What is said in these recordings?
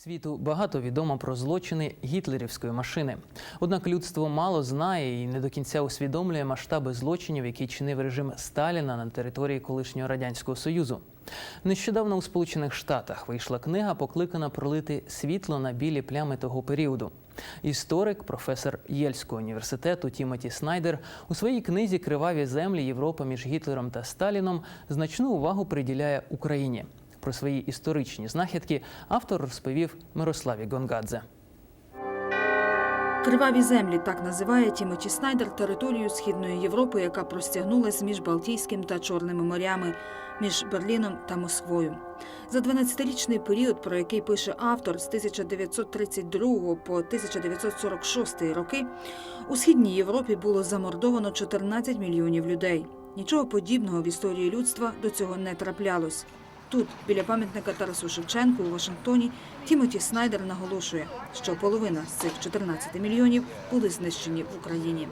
Світу багато відомо про злочини гітлерівської машини. Однак людство мало знає і не до кінця усвідомлює масштаби злочинів, які чинив режим Сталіна на території колишнього радянського союзу. Нещодавно у Сполучених Штатах вийшла книга, покликана пролити світло на білі плями того періоду. Історик, професор Єльського університету Тімоті Снайдер у своїй книзі Криваві землі Європа між Гітлером та Сталіном значну увагу приділяє Україні. Про свої історичні знахідки автор розповів Мирославі Гонгадзе. Криваві землі так називає Тімоті Снайдер територію Східної Європи, яка простягнулась між Балтійським та Чорними морями, між Берліном та Москвою. За 12-річний період, про який пише автор з 1932 по 1946 роки, у Східній Європі було замордовано 14 мільйонів людей. Нічого подібного в історії людства до цього не траплялось. Тут, біля пам'ятника Тарасу Шевченку у Вашингтоні, Тімоті Снайдер наголошує, що половина з цих 14 мільйонів були знищені в Україні.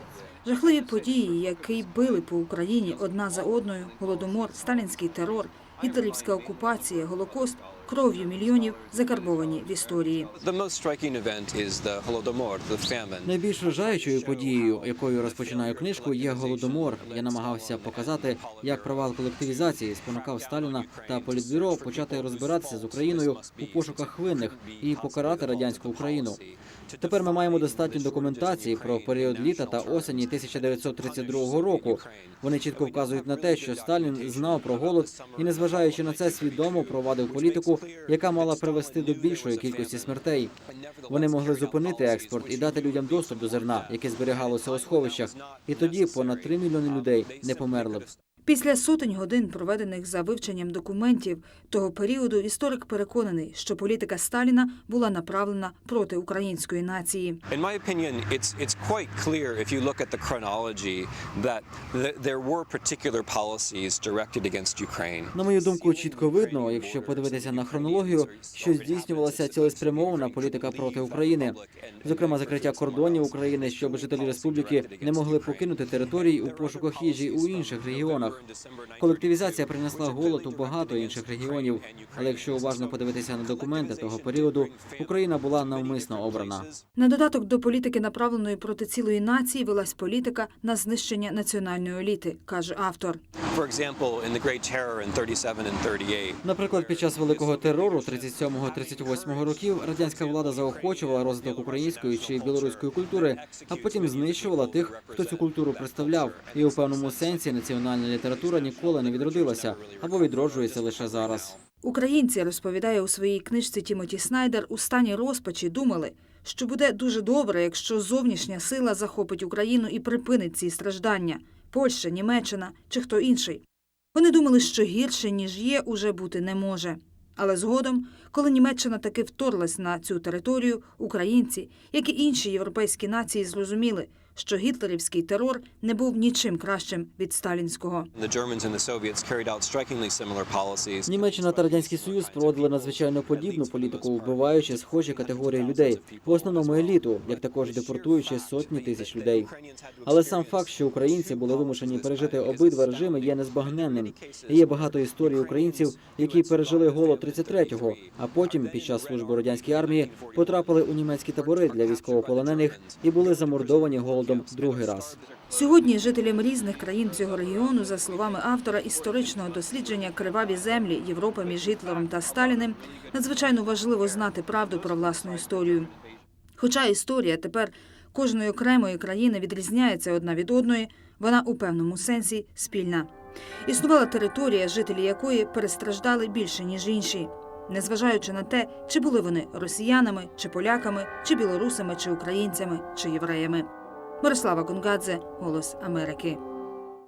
Жахливі події, які били по Україні одна за одною, голодомор, сталінський терор, гітлерівська окупація, голокост, кров'ю мільйонів закарбовані в історії. Найбільш вражаючою подією, якою розпочинаю книжку, є голодомор. Я намагався показати, як провал колективізації спонукав Сталіна та Політбюро почати розбиратися з Україною у пошуках винних і покарати радянську Україну. Тепер ми маємо достатньо документації про період літа та осені 1932 року. Вони чітко вказують на те, що Сталін знав про голод і, незважаючи на це, свідомо провадив політику, яка мала привести до більшої кількості смертей. Вони могли зупинити експорт і дати людям доступ до зерна, яке зберігалося у сховищах. І тоді понад 3 мільйони людей не померли б. Після сотень годин, проведених за вивченням документів того періоду, історик переконаний, що політика Сталіна була направлена проти української нації. In my opinion, it's it's quite clear if you look at the chronology that there were particular policies directed against Ukraine. На мою думку, чітко видно, якщо подивитися на хронологію, що здійснювалася цілеспрямована політика проти України, зокрема закриття кордонів України, щоб жителі республіки не могли покинути території у пошуках їжі у інших регіонах. Колективізація принесла голод у багато інших регіонів. Але якщо уважно подивитися на документи того періоду, Україна була навмисно обрана. На додаток до політики, направленої проти цілої нації, велась політика на знищення національної еліти, каже автор. For example, in the Great Terror in 37 and 38, Наприклад, під час великого терору 37-38 років радянська влада заохочувала розвиток української чи білоруської культури, а потім знищувала тих, хто цю культуру представляв. І у певному сенсі національна література ніколи не відродилася або відроджується лише зараз. Українці, розповідає у своїй книжці Тімоті Снайдер, у стані розпачі думали, що буде дуже добре, якщо зовнішня сила захопить Україну і припинить ці страждання Польща, Німеччина чи хто інший. Вони думали, що гірше, ніж є, уже бути не може. Але згодом, коли Німеччина таки вторглась на цю територію, українці, як і інші європейські нації, зрозуміли, що гітлерівський терор не був нічим кращим від сталінського. Німеччина та радянський союз проводили надзвичайно подібну політику, вбиваючи схожі категорії людей, в основному еліту, як також депортуючи сотні тисяч людей. Але сам факт, що українці були вимушені пережити обидва режими, є незбагненним. Є багато історій українців, які пережили голод 33-го, а потім, під час служби радянській армії, потрапили у німецькі табори для військовополонених і були замордовані голодом другий раз. Сьогодні жителям різних країн цього регіону, за словами автора історичного дослідження Криваві землі Європи між Гітлером та Сталіним, надзвичайно важливо знати правду про власну історію. Хоча історія тепер кожної окремої країни відрізняється одна від одної, вона у певному сенсі спільна. Існувала територія, жителі якої перестраждали більше, ніж інші, незважаючи на те, чи були вони росіянами, чи поляками, чи білорусами, чи українцями, чи євреями. Мирослава Гонгадзе, Голос Америки.